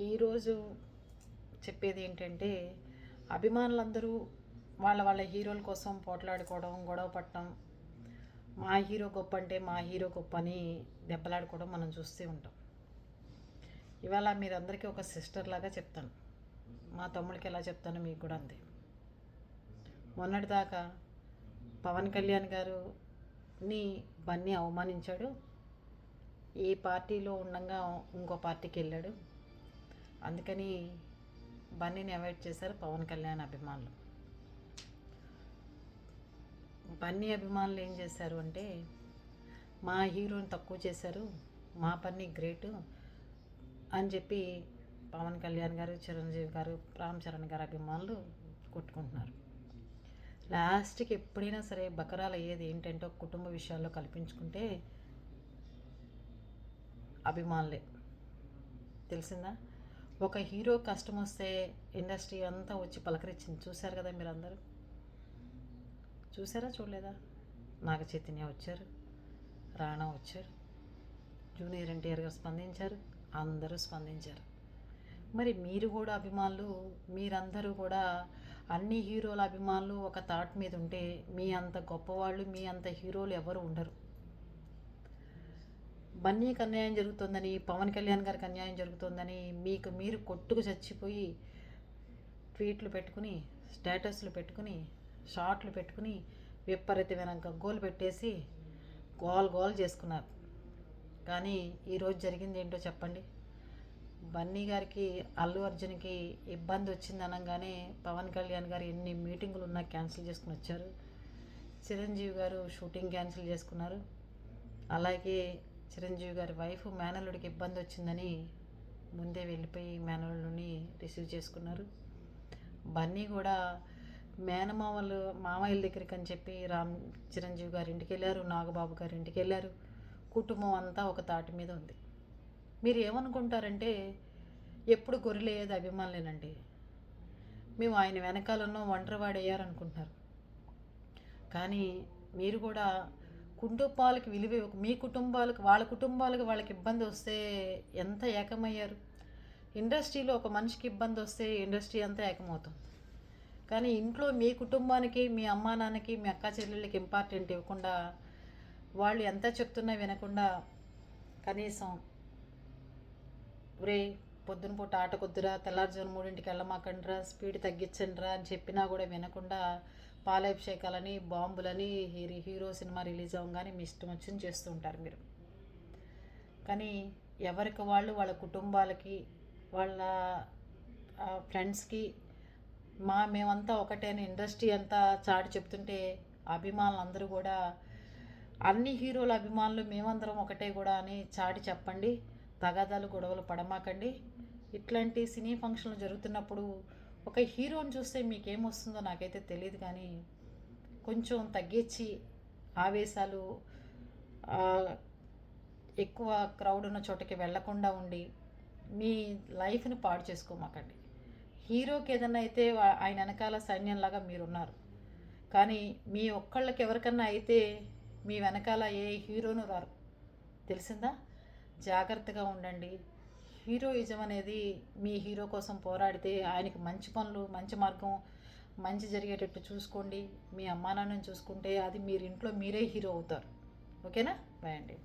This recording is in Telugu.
ఈరోజు చెప్పేది ఏంటంటే అభిమానులందరూ వాళ్ళ వాళ్ళ హీరోల కోసం పోట్లాడుకోవడం గొడవ పట్టడం మా హీరో గొప్ప అంటే మా హీరో గొప్ప అని దెబ్బలాడుకోవడం మనం చూస్తూ ఉంటాం. ఇవాళ మీరందరికీ ఒక సిస్టర్ లాగా చెప్తాను. మా తమ్ముడికి ఎలా చెప్తాను మీకు కూడా అంతే. మొన్నటిదాకా పవన్ కళ్యాణ్ గారు ని బన్నీ అవమానించాడు. ఈ పార్టీలో ఉండగా ఇంకో పార్టీకి వెళ్ళాడు. అందుకని బన్నీని అవాయిడ్ చేశారు పవన్ కళ్యాణ్ అభిమానులు. బన్నీ అభిమానులు ఏం చేశారు అంటే మా హీరోని తక్కువ చేశారు మా బన్నీ గ్రేటు అని చెప్పి పవన్ కళ్యాణ్ గారు చిరంజీవి గారు రామ్ చరణ్ గారు అభిమానులు కొట్టుకుంటున్నారు. లాస్ట్కి ఎప్పుడైనా సరే బకరాలు అయ్యేది ఏంటంటే కుటుంబ విషయాల్లో కల్పించుకుంటే అభిమానులే. తెలిసిందా? ఒక హీరో కష్టం వస్తే ఇండస్ట్రీ అంతా వచ్చి పలకరించింది. చూశారు కదా మీరు అందరూ చూసారా చూడలేదా? నాగ చైతన్య వచ్చారు రాణా వచ్చారు జూనియర్ ఎన్టీఆర్ గారు స్పందించారు అందరూ స్పందించారు. మరి మీరు కూడా అభిమానులు మీరందరూ కూడా అన్ని హీరోల అభిమానులు ఒక థాట్ మీద ఉంటే మీ అంత గొప్పవాళ్ళు మీ అంత హీరోలు ఎవరు ఉండరు. బన్నీకి అన్యాయం జరుగుతుందని పవన్ కళ్యాణ్ గారికి అన్యాయం జరుగుతుందని మీకు మీరు కొట్టుకు చచ్చిపోయి ట్వీట్లు పెట్టుకుని స్టేటస్లు పెట్టుకుని షార్ట్లు పెట్టుకుని విపరీతమైన గగ్గోలు పెట్టేసి గోల్ గోల్ చేసుకున్నారు. కానీ ఈరోజు జరిగింది ఏంటో చెప్పండి? బన్నీ గారికి అల్లు అర్జున్కి ఇబ్బంది వచ్చింది అనగానే పవన్ కళ్యాణ్ గారు ఎన్ని మీటింగులు ఉన్నా క్యాన్సిల్ చేసుకుని వచ్చారు. చిరంజీవి గారు షూటింగ్ క్యాన్సిల్ చేసుకున్నారు. అలాగే చిరంజీవి గారి వైఫ్ మేనల్లుడికి ఇబ్బంది వచ్చిందని ముందే వెళ్ళిపోయి మేనల్లుడిని రిసీవ్ చేసుకున్నారు. బన్నీ కూడా మేనమామలు మామయ్యల దగ్గరికి అని చెప్పి రామ్ చిరంజీవి గారి ఇంటికి వెళ్ళారు నాగబాబు గారి ఇంటికి వెళ్ళారు. కుటుంబం అంతా ఒక తాటి మీద ఉంది. మీరు ఏమనుకుంటారంటే ఎప్పుడు గొర్రెలేది అభిమానులేనండి. మేము ఆయన వెనకాలన్నో ఒంటరివాడయ్యారనుకుంటున్నారు. కానీ మీరు కూడా కుటుంబాలకు విలువ మీ కుటుంబాలకు వాళ్ళ కుటుంబాలకు వాళ్ళకి ఇబ్బంది వస్తే ఎంత ఏకమయ్యారు? ఇండస్ట్రీలో ఒక మనిషికి ఇబ్బంది వస్తే ఇండస్ట్రీ అంతా ఏకమవుతుంది. కానీ ఇంట్లో మీ కుటుంబానికి మీ అమ్మా నాన్నకి మీ అక్క చెల్లెళ్ళకి ఇంపార్టెంట్ ఇవ్వకుండా వాళ్ళు ఎంత చెప్తున్నా వినకుండా కనీసం రే పొద్దున పూట ఆట కొద్దురా తెల్లారుజాము మూడింటికి వెళ్ళమాకండిరా స్పీడ్ తగ్గించండిరా అని చెప్పినా కూడా వినకుండా పాలాభిషేకాలని బాంబులని హీరో హీరో సినిమా రిలీజ్ అవ్వగానే మీ ఇష్టం వచ్చింది చేస్తూ ఉంటారు మీరు. కానీ ఎవరికి వాళ్ళు వాళ్ళ కుటుంబాలకి వాళ్ళ ఫ్రెండ్స్కి మా మేమంతా ఒకటే ఇండస్ట్రీ అంతా చాటి చెప్తుంటే అభిమానులు అందరూ కూడా అన్ని హీరోల అభిమానులు మేమందరం ఒకటే కూడా అని చాటి చెప్పండి. తగాదాలు గొడవలు పడమాకండి. ఇట్లాంటి సినీ ఫంక్షన్లు జరుగుతున్నప్పుడు ఒక హీరోని చూస్తే మీకేమొస్తుందో నాకైతే తెలియదు కానీ కొంచెం తగ్గించి ఆవేశాలు ఎక్కువ క్రౌడ్ ఉన్న చోటకి వెళ్ళకుండా ఉండి మీ లైఫ్ని పాడు చేసుకోమాకండి. హీరోకి ఏదన్నా అయితే ఆయన వెనకాల సైన్యంలాగా మీరున్నారు. కానీ మీ ఒక్కళ్ళకి ఎవరికన్నా అయితే మీ వెనకాల ఏ హీరోను రారు. తెలిసిందా? జాగ్రత్తగా ఉండండి. హీరోయిజం అనేది మీ హీరో కోసం పోరాడితే ఆయనకి మంచి పనులు మంచి మార్గం మంచి జరిగేటట్టు చూసుకోండి. మీ అమ్మా నాన్నని చూసుకుంటే అది మీరు ఇంట్లో మీరే హీరో అవుతారు. ఓకేనా? బాయ్ అండి.